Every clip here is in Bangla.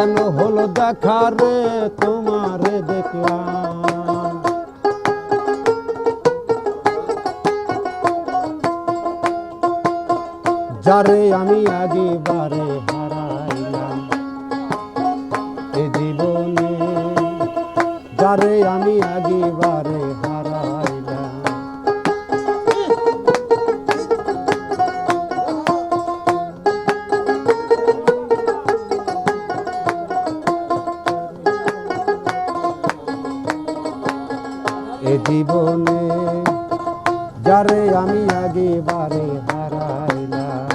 কেন হলো দেখা রে? তোমারে দেখলাম। যারে আমি আগে বারে হারাইলাম, এ জীবনে যারে আমি আগে আমি আগে বারে হারাইলাম।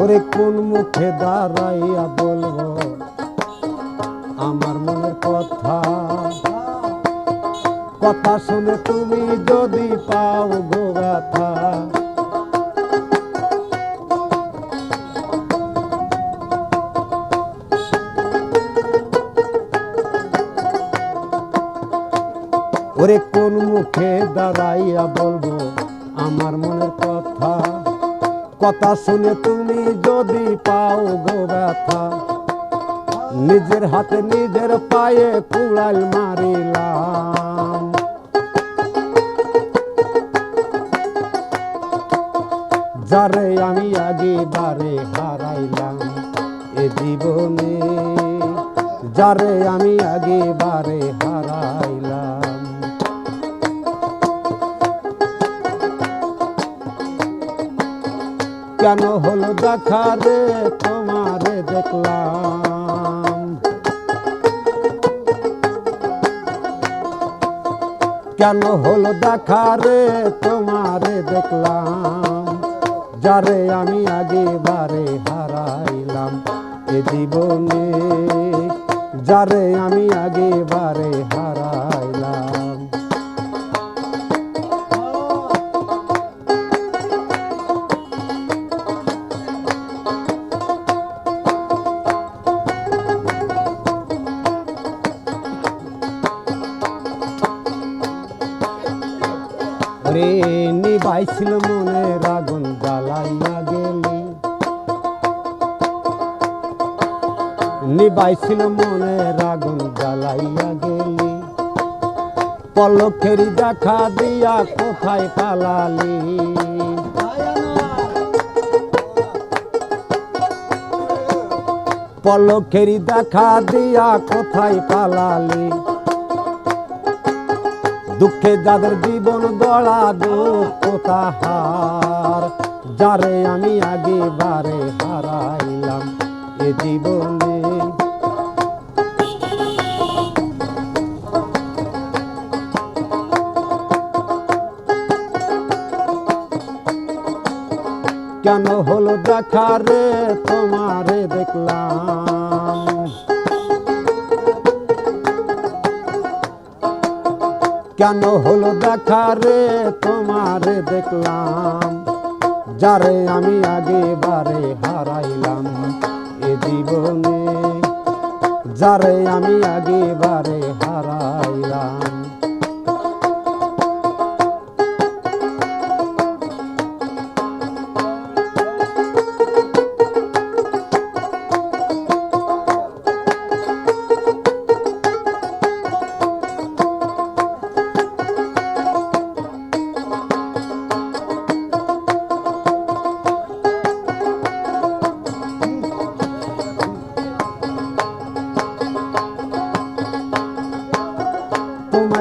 ওরে কোন মুখে দাঁড়াইয়া বলব? আমার মনের কথা শুনে তুমি যদি পাও গো ব্যথা। ওরে কোন মুখে দাঁড়াইয়া বলব আমার মনের কথা? কথা শুনে তুমি যদি পাও গো ব্যথা। নিজের হাতে নিজের পায়ে কুড়াল মারিলাম। যারে আমি আগে বারে হারাইলাম এ জীবনে। যারে আমি আগে বারে হারাইলাম। কেন হলো দেখা রে? তোমারে দেখলাম। কেন হলো দেখা রে? তোমারে দেখলাম। যারে আমি আগে বারে হারাইলাম এ জীবনে যারে আমি আগে বারে হারাইলাম রে নিবাইছিল মনের আগুন জ্বালাইয়া গেলি। নিবাইছিল মনের আগুন জ্বালাইয়া গেলি। পলকেরি দেখা দিয়া কোথায় পালালি? পলকেরি দেখা দিয়া কোথায় পালালি? দুঃখে যাদের জীবন গড়া দুঃখ তাহার, যারে আমি আগে বারে হারাইলাম এ জীবনে। কেন হলো দেখা রে, তোমারে দেখলাম। কেন হলো দেখা রে? তোমারে দেখলাম। যারে আমি আগে বারে হারাইলাম এ জীবনে। যারে আমি আগে বারে হারাইলাম।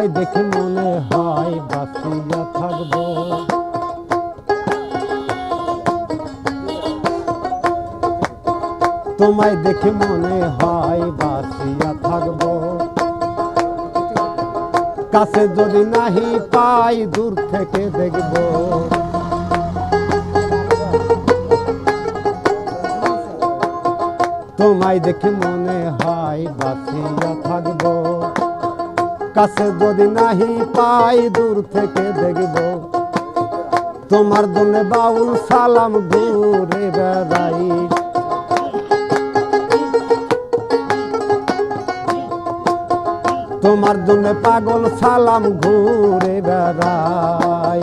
তোমায় দেখে মনে হয় বাঁচিয়া থাকব। তোমায় দেখে মনে হয় বাঁচিয়া থাকব। কাছে যদি নাহি পাই দূর থেকে দেখব। তোমায় দেখে মনে হয় বাঁচিয়া কাছে যদি নাহি পাই, দূর থেকে দেখব। তোমার জন্য বাউল সালাম ঘুরে বেড়াই। তোমার জন্য পাগল সালাম ঘুরে বেড়াই।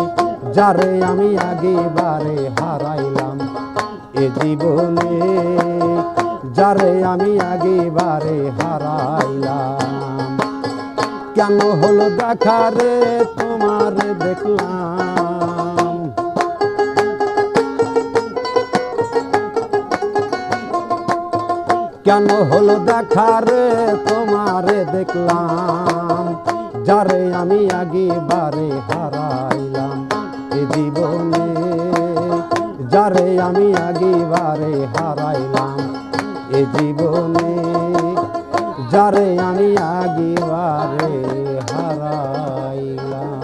যারে আমি আগে বারে হারাইলাম এ জীবনে, যারে আমি আগে বারে হারাইলাম। কেন হলো দেখা রে? তোমার দেখলাম। কেন হলো দেখা রে? তোমারে দেখলাম। যারে আমি আগে বারে হারাইলাম এ জীবনে। যারে আমি আগে বারে হারাইলাম এ জীবনে। যারে আমি আগে বারে হারাইলাম।